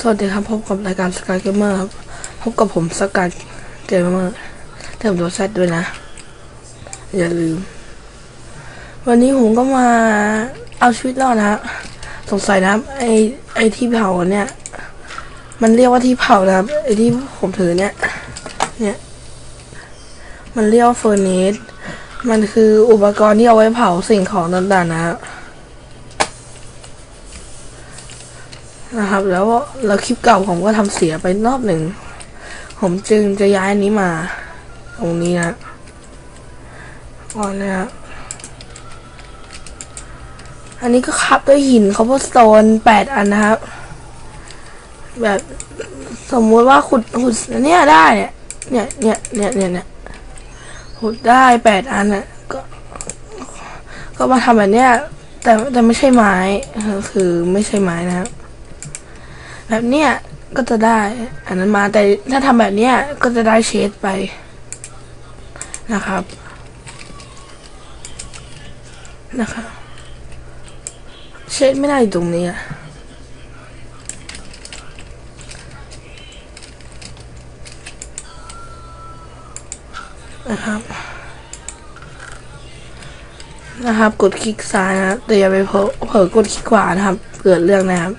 สวัสดีครับพบกับรายการสกายเกมเมอร์ครับพบกับผมสกายเกมเมอร์เติมตัวแซดด้วยนะ อย่าลืม วันนี้ผมก็มาเอาชีวิตรอดนะ สงสัยนะไอไอที่เผาเนี่ย มันเรียกว่าที่เผานะครับไอที่ผมถือเนี่ย เนี่ย มันเรียกว่าเฟอร์เนสมันคืออุปกรณ์ที่เอาไว้เผาสิ่งของต่างๆนะครับ นะครับ แล้วแล้วคลิปเก่าผมก็ทำเสียไปรอบหนึ่ง ผมจึงจะย้ายอันนี้มา ตรงนี้นะก่อนเลยฮะอันนี้ก็คับด้วยหินเขาพสโตนแปดอันนะครับ แบบสมมุติว่าขุดขุดอันเนี่ยได้เนี่ยเนี่ยเนี่ยเนี่ยเนี่ยขุดได้แปดอันน่ะก็ ก็มาทำแบบเนี้ยแต่แต่ไม่ใช่ไม้คือไม่ใช่ไม้นะครับ แบบเนี้ยก็จะได้ อันนั้นมาแต่ถ้าทำแบบเนี้ยก็จะได้เชดไปนะครับ นะครับเชดไม่ได้ตรงนี้อะนะครับ นะครับ กดคลิกซ้ายนะแต่อย่าไปเผลอเผลอกดคลิกขวานะครับ เกิดเรื่องนะครับ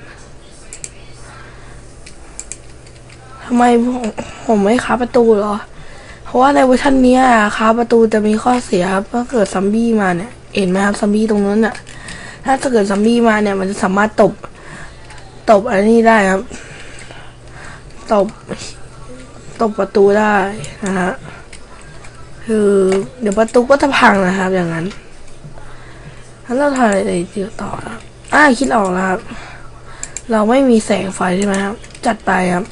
ทำไมผมไม่ค้าประตูหรอ เพราะว่าในเวอร์ชันนี้ค้าประตูจะมีข้อเสียครับถ้าเกิดซัมบี้มาเนี่ย เห็นไหมครับซัมบี้ตรงนั้นน่ะถ้าเกิดซัมบี้มาเนี่ย มันจะสามารถตบ ตบอะไรนี่ได้ครับ ตบ ตบประตูได้นะฮะ คือ เดี๋ยวประตูก็จะพังนะครับ อย่างนั้นแล้วเราทำอะไรต่อครับอ่าคิดออกแล้วครับ เราไม่มีแสงไฟใช่ไหมครับ จัดไปครับ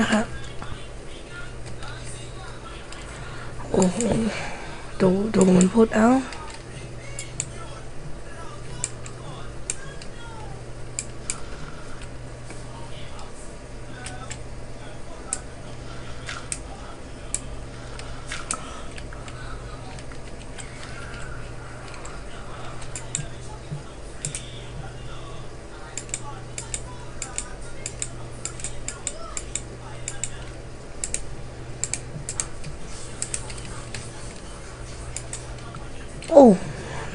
นะคะโอ้โหดูดูมันพูดเอ้า โอ้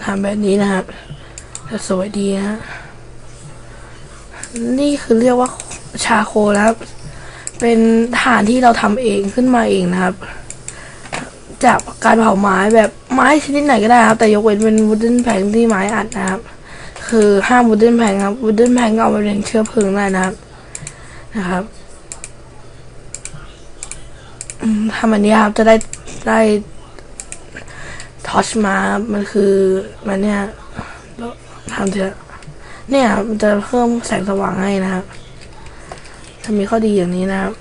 ทำแบบนี้นะครับจะสวยดีนะฮะนี่คือเรียกว่าชาโคนะครับ เป็นฐานที่เราทำเองขึ้นมาเองนะครับ จากการเผาไม้แบบไม้ชนิดไหนก็ได้ครับ แต่ยกเว้นเป็นวูดเดนแผงที่ไม้อัดนะครับ คือห้ามวูดเดนแผงครับวูดเดนแผงเอาไปเป็นเชื้อเพลิงได้นะครับ นะครับทำอันนี้ครับจะได้ได้ อชมา มันคือมันเนี่ยทำเถอะเนี่ยมันจะเพิ่มแสงสว่างให้นะครับจะมีข้อดีอย่างนี้นะครับ